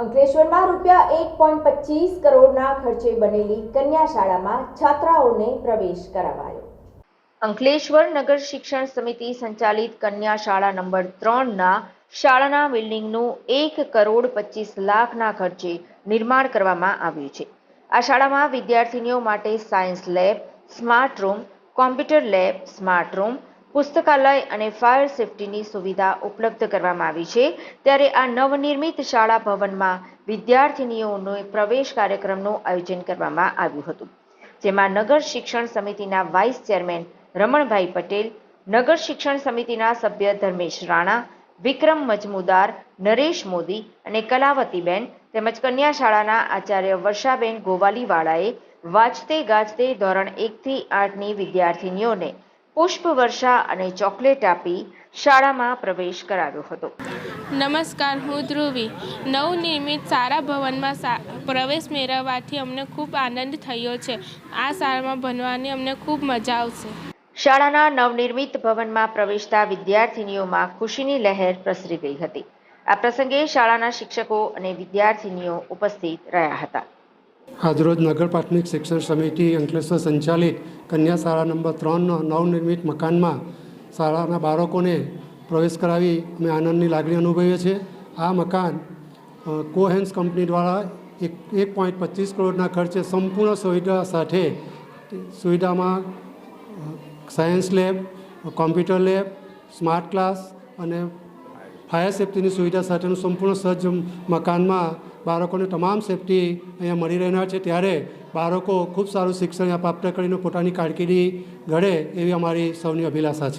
અંકલેશ્વરમાં રૂપિયા એક પોઈન્ટ પચીસ કરોડના ખર્ચે બનેલી કન્યા શાળામાં છાત્રાઓને પ્રવેશ કરાવાયો. અંકલેશ્વર નગર શિક્ષણ સમિતિ સંચાલિત કન્યા શાળા નંબર ત્રણના શાળાના બિલ્ડિંગનું એક કરોડ પચીસ લાખના ખર્ચે નિર્માણ કરવામાં આવ્યું છે. આ શાળામાં વિદ્યાર્થીનીઓ માટે science lab, smart room, computer lab, smart room પુસ્તકાલય અને ફાયર સેફટીની સુવિધા ઉપલબ્ધ કરવામાં આવી છે. ત્યારે આ નવનિર્મિત શાળા ભવનમાં વિદ્યાર્થિનીઓનો પ્રવેશ કાર્યક્રમનું આયોજન કરવામાં આવ્યું હતું. જેમાં નગર શિક્ષણ સમિતિના વાઇસ ચેરમેન રમણભાઈ પટેલ, નગર શિક્ષણ સમિતિના સભ્ય ધર્મેશ રાણા, વિક્રમ મજમુદાર, નરેશ મોદી અને કલાવતીબેન તેમજ કન્યા શાળાના આચાર્ય વર્ષાબેન ગોવાલીવાળાએ વાંચતે ગાજતે ધોરણ એકથી આઠની વિદ્યાર્થીનીઓને પુષ્પવર્ષા અને ચોકલેટ આપી શાળામાં પ્રવેશ કરાવ્યો હતો. નમસ્કાર હું ધ્રુવી. નવનિર્મિત શાળા ભવનમાં પ્રવેશ મેળવવાથી અમને ખૂબ આનંદ થયો છે. આ શાળામાં ભણવાની અમને ખૂબ મજા આવશે. શાળાના નવનિર્મિત ભવનમાં પ્રવેશતા વિદ્યાર્થીનીઓમાં ખુશીની લહેર પ્રસરી ગઈ હતી. આ પ્રસંગે શાળાના શિક્ષકો અને વિદ્યાર્થીનીઓ ઉપસ્થિત રહ્યા હતા. આજરોજ નગર પ્રાથમિક શિક્ષણ સમિતિ અંકલેશ્વર સંચાલિત કન્યા શાળા નંબર ત્રણનો નવનિર્મિત મકાનમાં શાળાના બાળકોને પ્રવેશ કરાવી અમે આનંદની લાગણી અનુભવીએ છીએ. આ મકાન કોહેન્સ કંપની દ્વારા એક એક પોઈન્ટ પચીસ કરોડના ખર્ચે સંપૂર્ણ સુવિધા સાથે, સુવિધામાં science lab computer lab smart class અને ફાયર સેફ્ટીની સુવિધા સાથેનું સંપૂર્ણ સજ્જ મકાનમાં બાળકોને તમામ સેફટી અહીંયા મળી રહેનાર છે. ત્યારે બાળકો ખૂબ સારું શિક્ષણ પ્રાપ્ત કરીને પોતાની કારકિર્દી ઘડે એવી અમારી સૌની અભિલાષા છે.